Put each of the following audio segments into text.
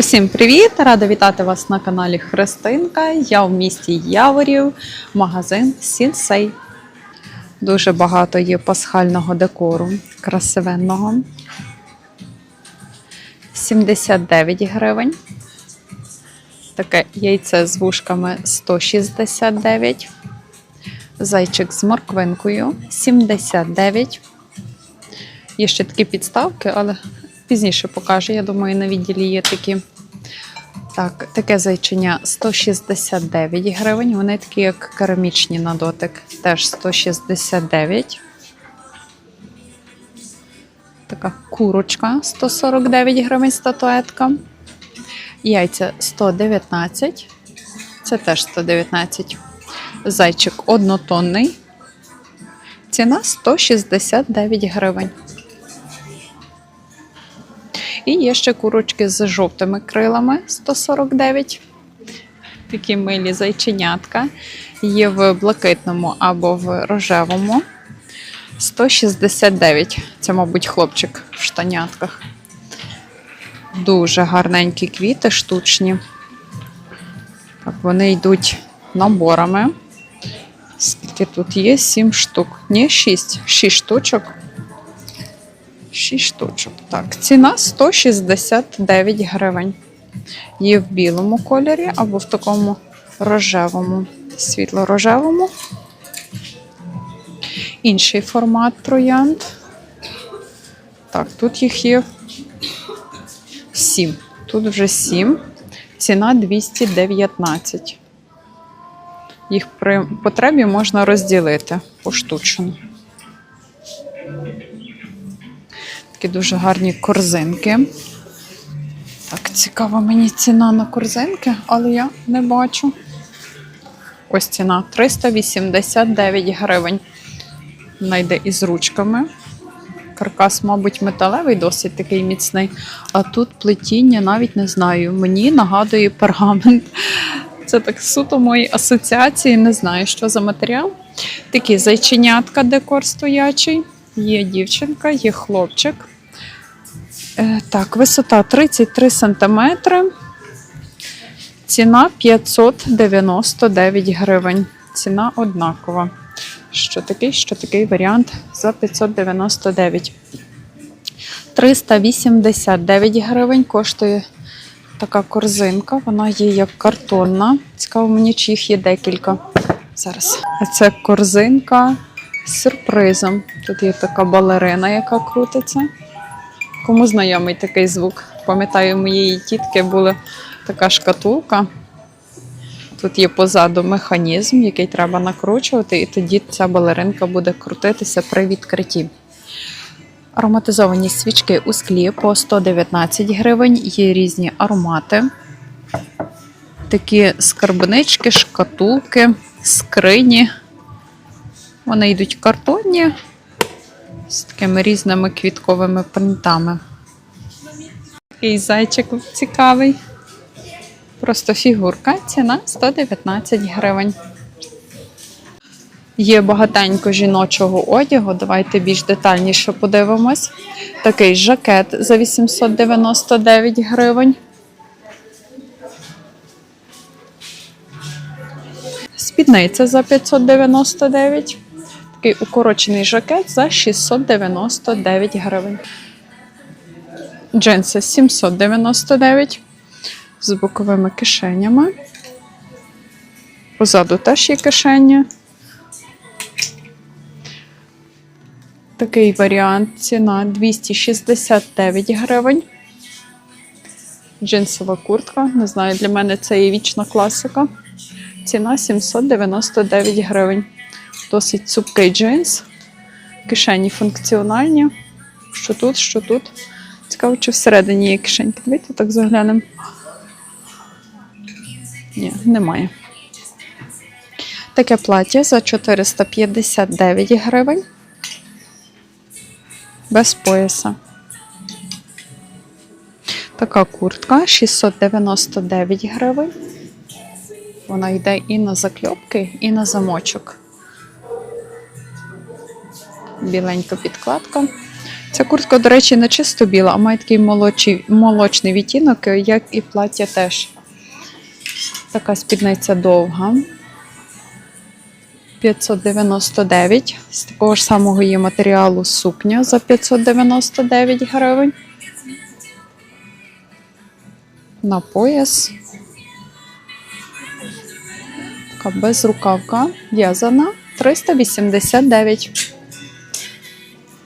Усім привіт! Рада вітати вас на каналі Христинка. Я в місті Яворів, магазин Сінсей. Дуже багато є пасхального декору, красивенного. 79 гривень. Таке яйце з вушками 169. Зайчик з морквинкою 79. Є ще такі підставки, але пізніше покажу. Я думаю, на відділі є такі. Так, таке зайчиня 169 гривень. Вони такі, як керамічні на дотик. Теж 169. Така курочка 149 гривень статуетка. Яйця 119. Це теж 119. Зайчик однотонний. Ціна 169 гривень. І є ще курочки з жовтими крилами 149. Такі милі зайченятка. Є в блакитному або в рожевому. 169. Це, мабуть, хлопчик в штанятках. Дуже гарненькі квіти штучні. Так, вони йдуть наборами. Скільки тут є? 7 штук. Ні, 6. 6 штучок. 6 штучок. Так, ціна 169 гривень. Є в білому кольорі або в такому рожевому, світло-рожевому. Інший формат троянд. Так, тут їх є 7. Тут вже 7. Ціна 219. Їх при потребі можна розділити поштучно. Такі дуже гарні корзинки. Так, цікава мені ціна на корзинки, але я не бачу. Ось ціна 389 гривень. Вона йде із ручками. Каркас, мабуть, металевий, досить такий міцний. А тут плетіння навіть не знаю. Мені нагадує пергамент. Це так суто мої асоціації, не знаю, що за матеріал. Такі зайченятка, декор стоячий. Є дівчинка, є хлопчик. Е, так, висота 33 см. Ціна 599 гривень. Ціна однакова. Що такий, що такий варіант за 599. 389 гривень коштує така корзинка. Вона є як картонна. Цікаво мені, чи їх є декілька. Зараз. А це корзинка з сюрпризом. Тут є така балерина, яка крутиться. Кому знайомий такий звук? Пам'ятаю, у моєї тітки була така шкатулка. Тут є позаду механізм, який треба накручувати, і тоді ця балеринка буде крутитися при відкритті. Ароматизовані свічки у склі по 119 гривень, є різні аромати. Такі скарбнички, шкатулки, скрині. Вони йдуть картонні з такими різними квітковими принтами. Такий зайчик цікавий. Просто фігурка. Ціна 119 гривень. Є багатенько жіночого одягу. Давайте більш детальніше подивимось. Такий жакет за 899 гривень. Спідниця за 599. Такий укорочений жакет за 699 гривень. Джинси 799 з боковими кишенями. Позаду теж є кишені. Такий варіант ціна 269 гривень. Джинсова куртка. Не знаю, для мене це є вічна класика. Ціна 799 гривень. Досить цупкий джинс. Кишені функціональні. Що тут, що тут. Цікаво, чи всередині є кишеньки. Давайте так заглянемо. Ні, немає. Таке плаття за 459 гривень. Без пояса. Така куртка 699 гривень. Вона йде і на закльопки, і на замочок. Біленька підкладка. Ця куртка, до речі, не чисто біла, а має такий молочий, молочний відтінок, як і плаття теж. Така спідниця довга. 599. З такого ж самого є матеріалу сукня за 599 гривень. На пояс. Така безрукавка в'язана 389.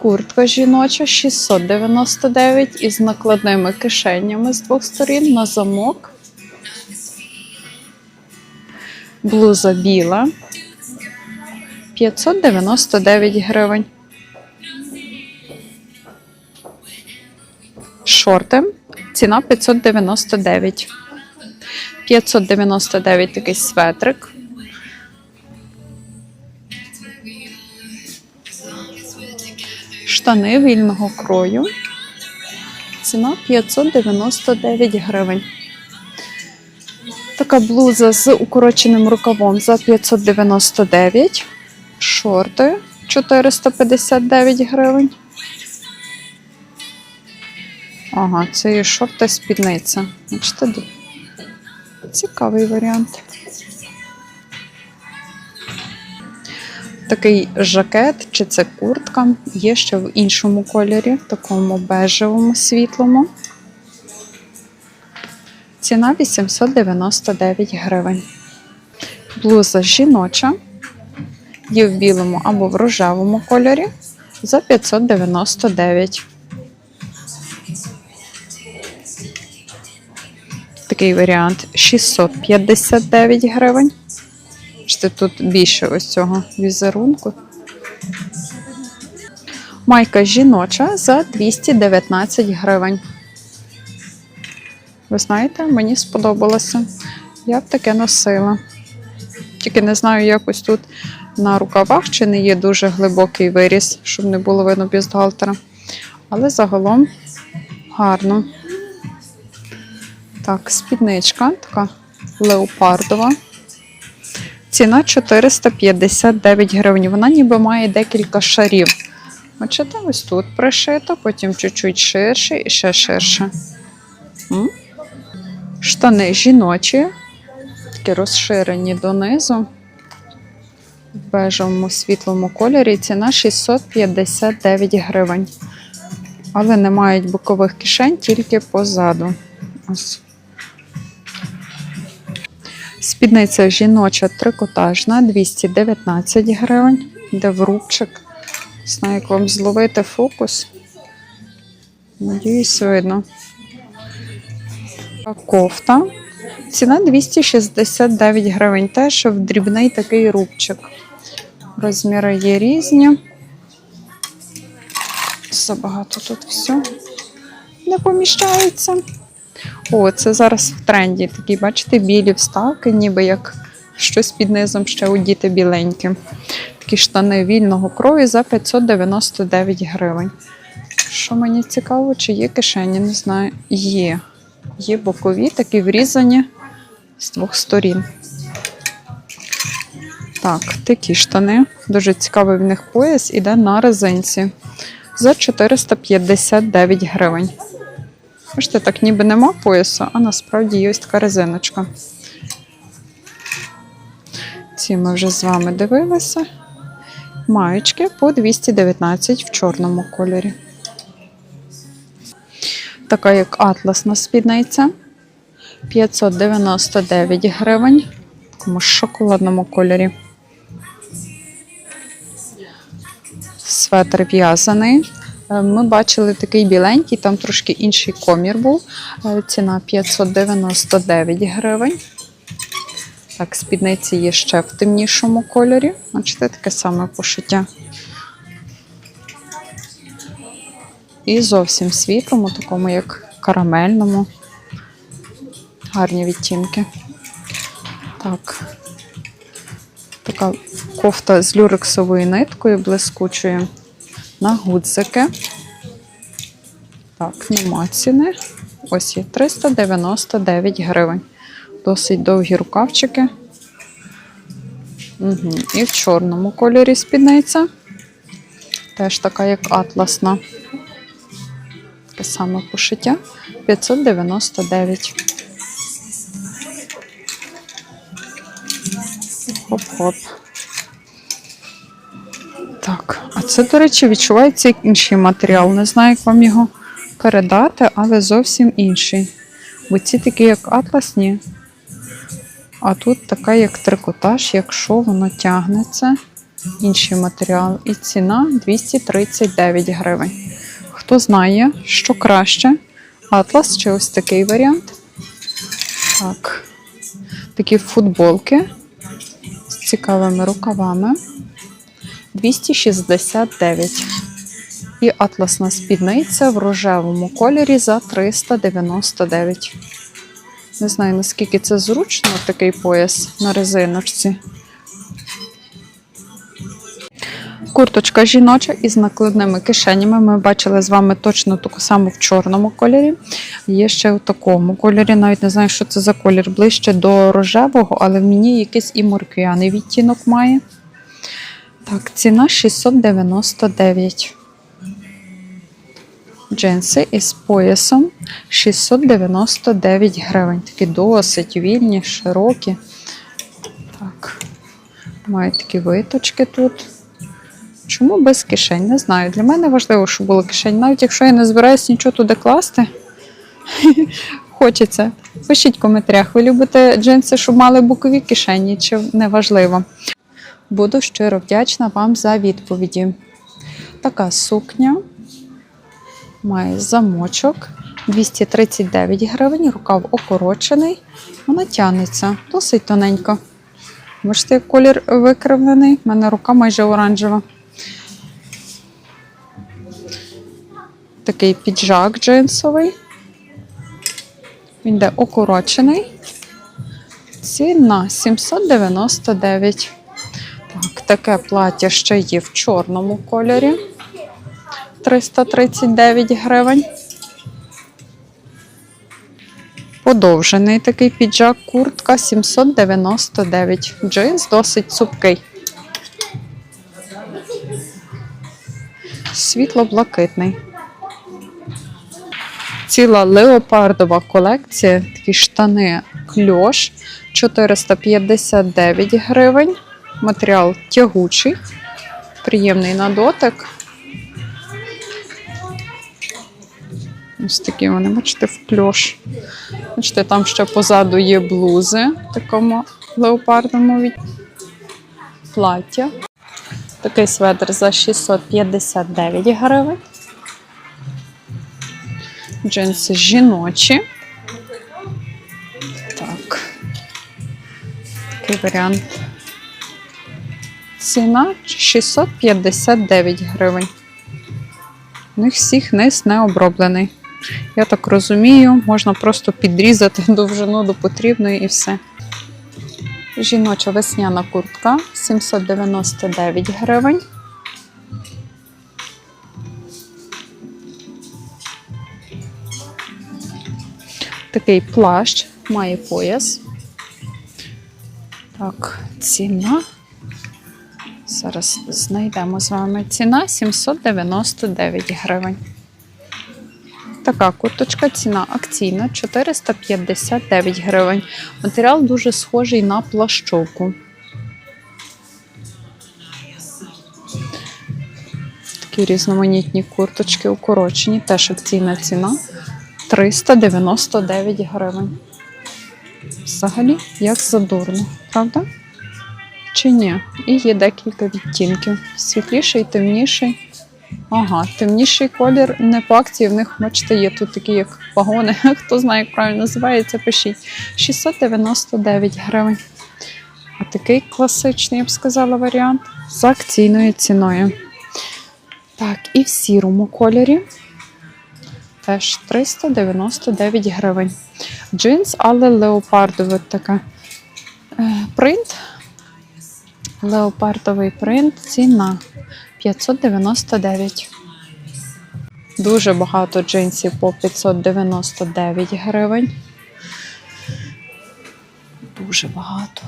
Куртка жіноча 699 із накладними кишенями з двох сторін на замок. Блуза біла 599 гривень. Шорти. Ціна 599. 599 такий светрик. Штани вільного крою. Ціна 599 гривень. Така блуза з укороченим рукавом за 599. Шорти 459 гривень. Ага, це і шорти спідниця. Бачите, цікавий варіант. Такий жакет чи це куртка є ще в іншому кольорі, в такому бежевому світлому. Ціна 899 гривень. Блуза жіноча. Є в білому або в рожевому кольорі за 599. Такий варіант 659 гривень. Бачите, тут більше ось цього візерунку. Майка жіноча за 219 гривень. Ви знаєте, мені сподобалося. Я б таке носила. Тільки не знаю, якось тут на рукавах чи не є дуже глибокий виріз, щоб не було видно бюстгальтера. Але загалом гарно. Так, спідничка така леопардова. Ціна 459 гривень. Вона ніби має декілька шарів. Бачите, ось тут пришито, потім чуть-чуть ширше і ще ширше. Штани жіночі, такі розширені донизу. В бежевому світлому кольорі. Ціна 659 гривень. Але не мають бокових кишень, тільки позаду. Ось. Спідниця жіноча трикотажна 219 гривень. Де в рубчик. Не знаю, як вам зловити фокус. Надіюсь, видно. Кофта. Ціна 269 гривень. Теж в дрібний такий рубчик. Розміри є різні. Забагато тут все не поміщається. О, це зараз в тренді. Такі, бачите, білі вставки, ніби як щось під низом ще удіти біленьке. Такі штани вільного крою за 599 гривень. Що мені цікаво, чи є кишені, не знаю. Є. Є бокові, такі врізані з двох сторін. Так, такі штани. Дуже цікавий в них пояс іде на резинці за 459 гривень. Бачите, так ніби нема поясу, а насправді є ось така резиночка. Ці ми вже з вами дивилися. Маєчки по 219 в чорному кольорі. Така як атласна спідниця. 599 гривень. В такому шоколадному кольорі. Светр в'язаний. Е, Ми бачили такий біленький, там трошки інший комір був. Е, Ціна 599 гривень. Так, спідниці є ще в темнішому кольорі. Бачите, таке саме пошиття. І зовсім світлому, такому як карамельному. Гарні відтінки. Так. Така кофта з люрексовою ниткою блискучою на гудзики. Так, нема ціни. Ось є 399 гривень. Досить довгі рукавчики. Угу. І в чорному кольорі спідниця. Теж така, як атласна. таке саме пошиття 599. Хоп-хоп. Так, це, до речі, відчувається як інший матеріал. Не знаю, як вам його передати, але зовсім інший. Бо ці такі, як атласні. А тут така, як трикотаж, якщо воно тягнеться. Інший матеріал. І ціна 239 гривень. Хто знає, що краще? Атлас чи ось такий варіант? Так. Такі футболки з цікавими рукавами. 269. І атласна спідниця в рожевому кольорі за 399. Не знаю, наскільки це зручно, такий пояс на резиночці. Курточка жіноча із накладними кишенями. Ми бачили з вами точно таку саму в чорному кольорі. Є ще у такому кольорі. Навіть не знаю, що це за колір. Ближче до рожевого, але в мені якийсь і морквяний відтінок має. Так, ціна 699. Джинси із поясом 699 гривень. Такі досить вільні, широкі. Так. Мають такі виточки тут. Чому без кишень? Не знаю. Для мене важливо, щоб було кишень. Навіть якщо я не збираюсь нічого туди класти, хочеться. Пишіть в коментарях, ви любите джинси, щоб мали бокові кишені, чи не важливо. Буду щиро вдячна вам за відповіді. Така сукня має замочок 239 гривень, рукав окорочений. Вона тягнеться досить тоненько. Бачите, як колір викривлений. У мене рука майже оранжева. Такий піджак джинсовий. Він йде окорочений. Ціна 799. Так, таке плаття ще є в чорному кольорі. 339 гривень. Подовжений такий піджак, куртка 799. Джинс досить цупкий. Світло-блакитний. Ціла леопардова колекція. Такі штани кльош 459 гривень. Матеріал тягучий, приємний на дотик. Ось такі вони, бачите, в кльош. Бачите, там ще позаду є блузи в такому леопардовому від... плаття. Такий светр за 659 гривень. Джинси жіночі. Так. Такий варіант. Ціна 659 гривень. У них всіх низ не оброблений. Я так розумію, можна просто підрізати довжину до потрібної і все. Жіноча весняна куртка 799 гривень. Такий плащ має пояс. Так, ціна. Зараз знайдемо з вами. Ціна 799 гривень. Така курточка, ціна акційна 459 гривень. Матеріал дуже схожий на плащовку. Такі різноманітні курточки укорочені, теж акційна ціна 399 гривень. Взагалі, як задурно, правда? Чи ні? І є декілька відтінків. Світліший, темніший. Ага, темніший колір не по акції. В них, бачите, є тут такі, як пагони. Хто знає, як правильно називається, пишіть. 699 гривень. А такий класичний, я б сказала, варіант з акційною ціною. Так, і в сірому кольорі теж 399 гривень. Джинс, але леопардове таке. Е, Принт. Леопардовий принт. Ціна 599. Дуже багато джинсів по 599 гривень. Дуже багато.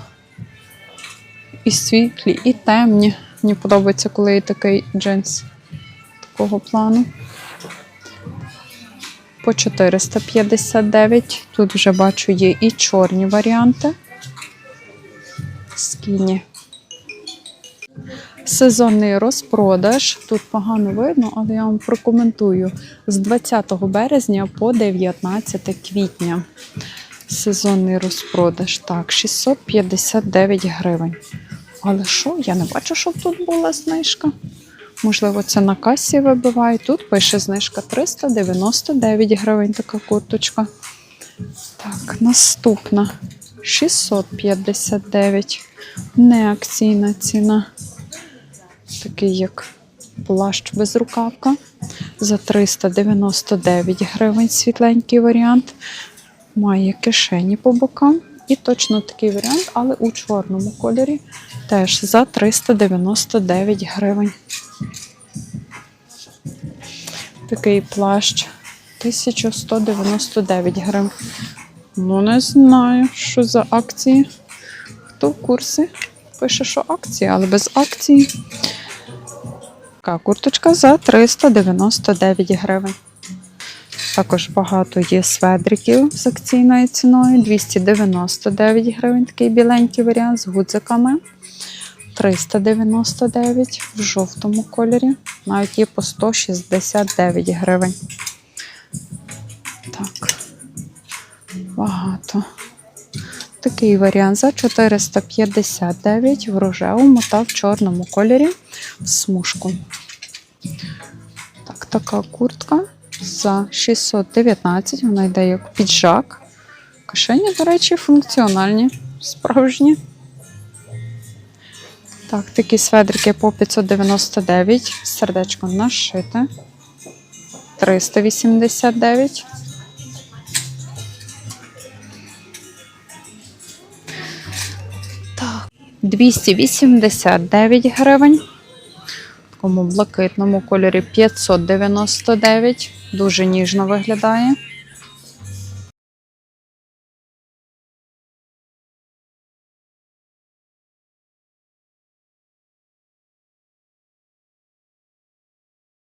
І світлі, і темні. Мені подобається, коли є такий джинс такого плану. по 459. Тут вже бачу є і чорні варіанти. Скіні. Сезонний розпродаж. Тут погано видно, але я вам прокоментую. З 20 березня по 19 квітня. Сезонний розпродаж. Так, 659 гривень. Але що? Я не бачу, щоб тут була знижка. Можливо, це на касі вибиває. Тут пише знижка 399 гривень така курточка. Так, наступна 659. Не акційна ціна. Такий як плащ без рукавка. За 399 гривень світленький варіант. Має кишені по бокам. І точно такий варіант, але у чорному кольорі. Теж за 399 гривень. Такий плащ 1199 гривень. Ну, не знаю, що за акції. Хто в курсі? Пише, що акції, але без акції. Така курточка за 399 гривень. Також багато є сведриків з акційною ціною 299 гривень. Такий біленький варіант з гудзиками. 399 в жовтому кольорі. Навіть є по 169 гривень. Так. Багато. Такий варіант за 459 в рожевому та в чорному кольорі в смужку. Так, така куртка за 619. Вона йде як піджак. Кишені, до речі, функціональні, справжні. Так, такі сведрики по 599. Сердечко нашите. 389. Так, 289 гривень. Такому блакитному кольорі 599. Дуже ніжно виглядає.